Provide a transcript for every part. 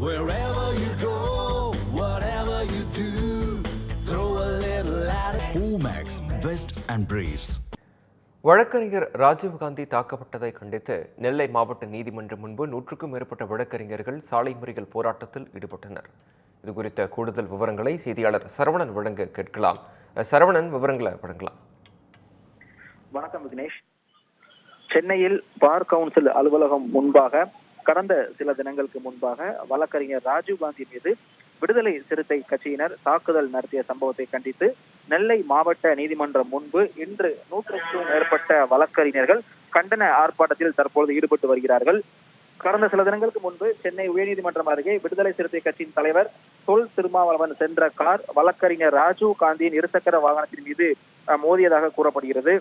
Wherever you go, whatever you do, throw a little at it. Omax, Vest and Briefs. வழக்கறிஞர் ராஜீவ்காந்தி தாக்கப்பட்டதை கண்டித்து நெல்லை மாவட்ட நீதிமன்றம் முன்பு நூற்றுக்கும் மேற்பட்ட வழக்கறிஞர்கள் சாலை மறியல் போராட்டத்தில் ஈடுபட்டனர் இது குறித்த கூடுதல் விவரங்களை செய்தியாளர் சரவணன் வழங்க கேட்கலாம் சரவணன் விவரங்களை வழங்கலாம் வணக்கம் விக்னேஷ் சென்னையில் பார் கவுன்சில் அலுவலகம் முன்பாக கடந்த சில தினங்களுக்கு முன்பாக வழக்கறிஞர் ராஜீவ்காந்தி மீது விடுதலை சிறுத்தை கட்சியினர் தாக்குதல் நடத்திய சம்பவத்தை கண்டித்து நெல்லை மாவட்ட நீதிமன்றம் முன்பு இன்று நூற்றுக்கும் மேற்பட்ட வழக்கறிஞர்கள் கண்டன ஆர்ப்பாட்டத்தில் தற்பொழுது ஈடுபட்டு வருகிறார்கள். கடந்த சில தினங்களுக்கு முன்பு சென்னை உயர்நீதிமன்றம் அருகே விடுதலை சிறுத்தை கட்சியின் தலைவர் தொல் திருமாவளவன் சென்ற கார் வழக்கறிஞர் ராஜீவ் காந்தியின் இருசக்கர வாகனத்தின் மீது மோதியதாக கூறப்படுகிறது.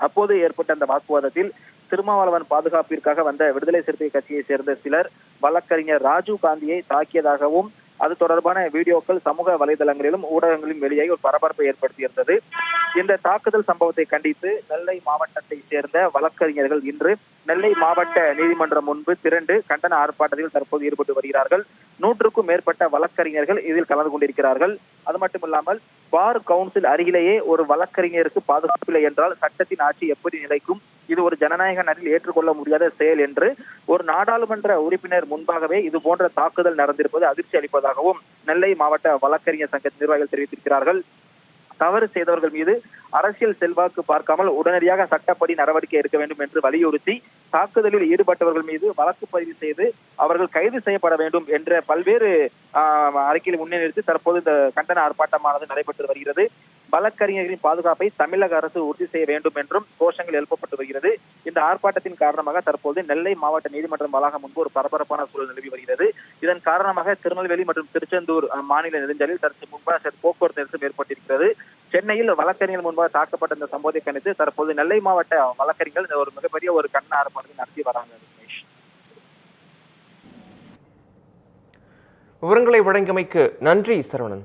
அப்போது ஏற்பட்ட அந்த வாக்குவாதத்தில் திருமாவளவன் பாதுகாப்பிற்காக வந்த விடுதலை சிறுத்தை கட்சியை சேர்ந்த சிலர் வழக்கறிஞர் ராஜீவ் காந்தியை தாக்கியதாகவும் அது தொடர்பான வீடியோக்கள் சமூக வலைதளங்களிலும் ஊடகங்களிலும் வெளியாகி ஒரு பரபரப்பை ஏற்படுத்தியிருந்தது. இந்த தாக்குதல் சம்பவத்தை கண்டித்து நெல்லை மாவட்டத்தை சேர்ந்த வழக்கறிஞர்கள் இன்று நெல்லை மாவட்ட நீதிமன்றம் முன்பு திரண்டு கண்டன ஆர்ப்பாட்டத்தில் தற்போது ஈடுபட்டு வருகிறார்கள். நூற்றுக்கும் மேற்பட்ட வழக்கறிஞர்கள் இதில் கலந்து கொண்டிருக்கிறார்கள். அது மட்டுமில்லாமல் பார் கவுன்சில் அருகிலேயே ஒரு வழக்கறிஞருக்கு பாதுகாப்பில்லை என்றால் சட்டத்தின் ஆட்சி எப்படி நிலைக்கும்? இது ஒரு ஜனநாயக நாட்டில் ஏற்றுக்கொள்ள முடியாத செயல் என்று ஒரு நாடாளுமன்ற உறுப்பினர் முன்பாகவே இது போன்ற தாக்குதல் நடந்திருப்பது அதிர்ச்சி அளிப்பதாகவும் நெல்லை மாவட்ட வழக்கறிஞர் சங்க நிர்வாகிகள் தெரிவித்திருக்கிறார்கள். தவறு செய்தவர்கள் மீது அரசியல் செல்வாக்கு பார்க்காமல் உடனடியாக சட்டப்படி நடவடிக்கை எடுக்க வேண்டும் என்று வலியுறுத்தி தாக்குதலில் ஈடுபட்டவர்கள் மீது வழக்கு பதிவு செய்து அவர்கள் கைது செய்யப்பட வேண்டும் என்ற பல்வேறு ஆஹ், அறிக்கையை தற்போது இந்த கண்டன ஆர்ப்பாட்டமானது நடைபெற்று வருகிறது. வழக்கறிஞர்களின் பாதுகாப்பை தமிழக அரசு உறுதி செய்ய வேண்டும் என்றும் கோஷங்கள் எழுப்பப்பட்டு வருகிறது. இந்த ஆர்ப்பாட்டத்தின் காரணமாக தற்போது நெல்லை மாவட்ட நீதிமன்றம் வளாகம் முன்பு ஒரு பரபரப்பான சூழல் நிலவி வருகிறது. இதன் காரணமாக திருநெல்வேலி மற்றும் திருச்செந்தூர் மாநில நெடுஞ்சாலையில் தற்போது முன்பாக போக்குவரத்து நெரிசல் ஏற்பட்டிருக்கிறது. சென்னையில் வழக்கறிஞர்கள் முன்பாக தாக்கப்பட்ட இந்த சம்பவத்தை கணித்து தற்போது நெல்லை மாவட்ட வழக்கறிஞர்கள் இந்த ஒரு மிகப்பெரிய ஒரு கண்ண ஆர்ப்பாட்டத்தை நடத்தி வராங்க விவரங்களை வழங்கியமைக்கு நன்றி சரவணன்.